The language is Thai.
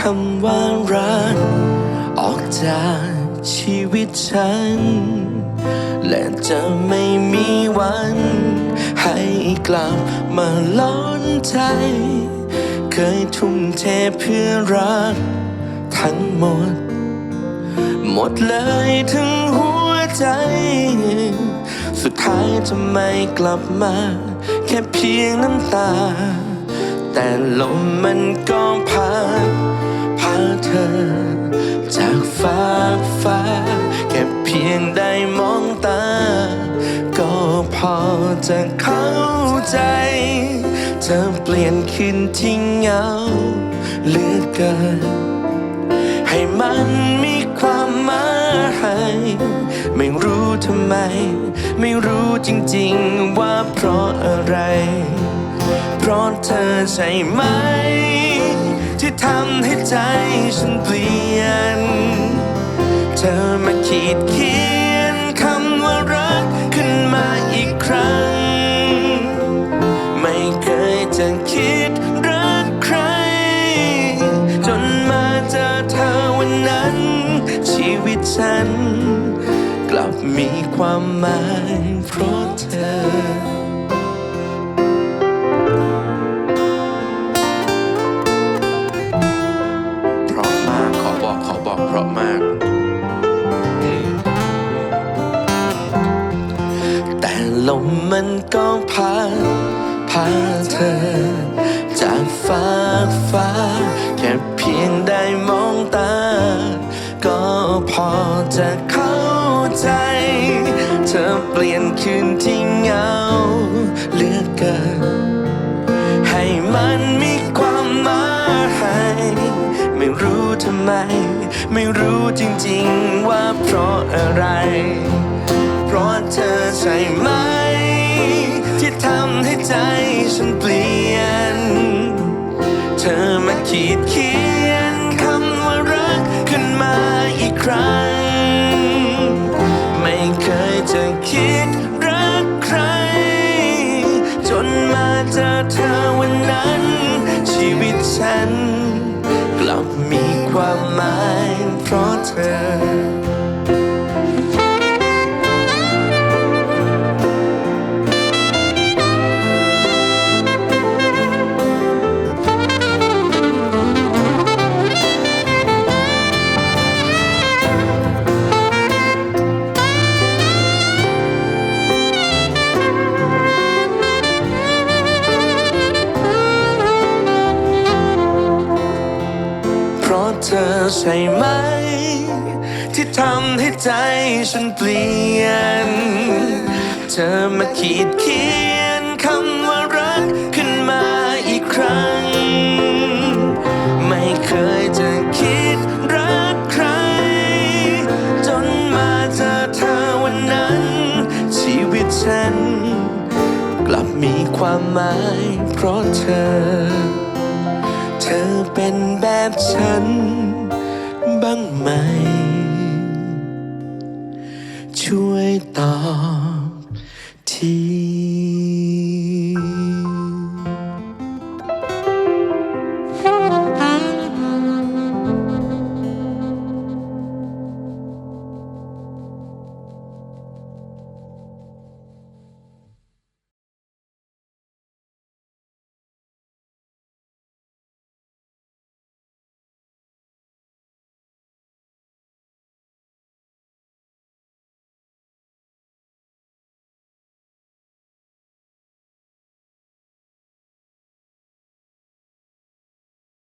คำว่ารักออกจากชีวิตฉัน และจะไม่มีวัน ให้กลับมาล้นใจ เคยทุ่มเทเพื่อรัก ทั้งหมด หมดเลยทั้งหัวใจ สุดท้ายจะไม่กลับมา แค่เพียงน้ำตา แต่ลมมันก็พัดพาเธอ จากฟ้าฟ้า แค่เพียงได้มองตา ก็พอจะเข้าใจ เธอเปลี่ยนขึ้นที่เหงาเหลือเกินให้มันมีความหมายไม่รู้ทำไม ไม่รู้จริงๆว่าเพราะอะไร ราะเธอใช่ไหม ที่ทำให้ใจฉันเปลี่ยน เธอมาขีดเขียนคำว่ารักขึ้นมาอีกครั้ง ไม่เคยจะคิดรักใคร จนมาเจอเธอวันนั้น ชีวิตฉัน กลับมีความหมายเพราะเธอ มมันก็พาพาเธอ จากฟ้ากฟ้า แค่เพียงได้มองตา ก็พอจะเข้าใจ เธอเปลี่ยนคืนที่เหงาเหลือเกินให้มันมีความหมายไม่รู้ทำไม ไม่รู้จริงๆว่าเพราะอะไร ราะเธอใช่ไหม ที่ทำให้ใจฉันเปลี่ยน เธอมาขีดเขียนคำว่ารักขึ้นมาอีกครั้ง ไม่เคยจะคิดรักใคร จนมาเจอเธอวันนั้น ชีวิตฉัน กลับมีความหมายเพราะเธอ อใช่ไหม ที่ทำให้ใจฉันเปลี่ยน เธอมาขีดเขียนคำว่ารักขึ้นมาอีกครั้ง ไม่เคยจะคิดรักใคร จนมาเจอเธอวันนั้น ชีวิตฉัน กลับมีความหมายเพราะเธอ เธอเป็นแบบฉัน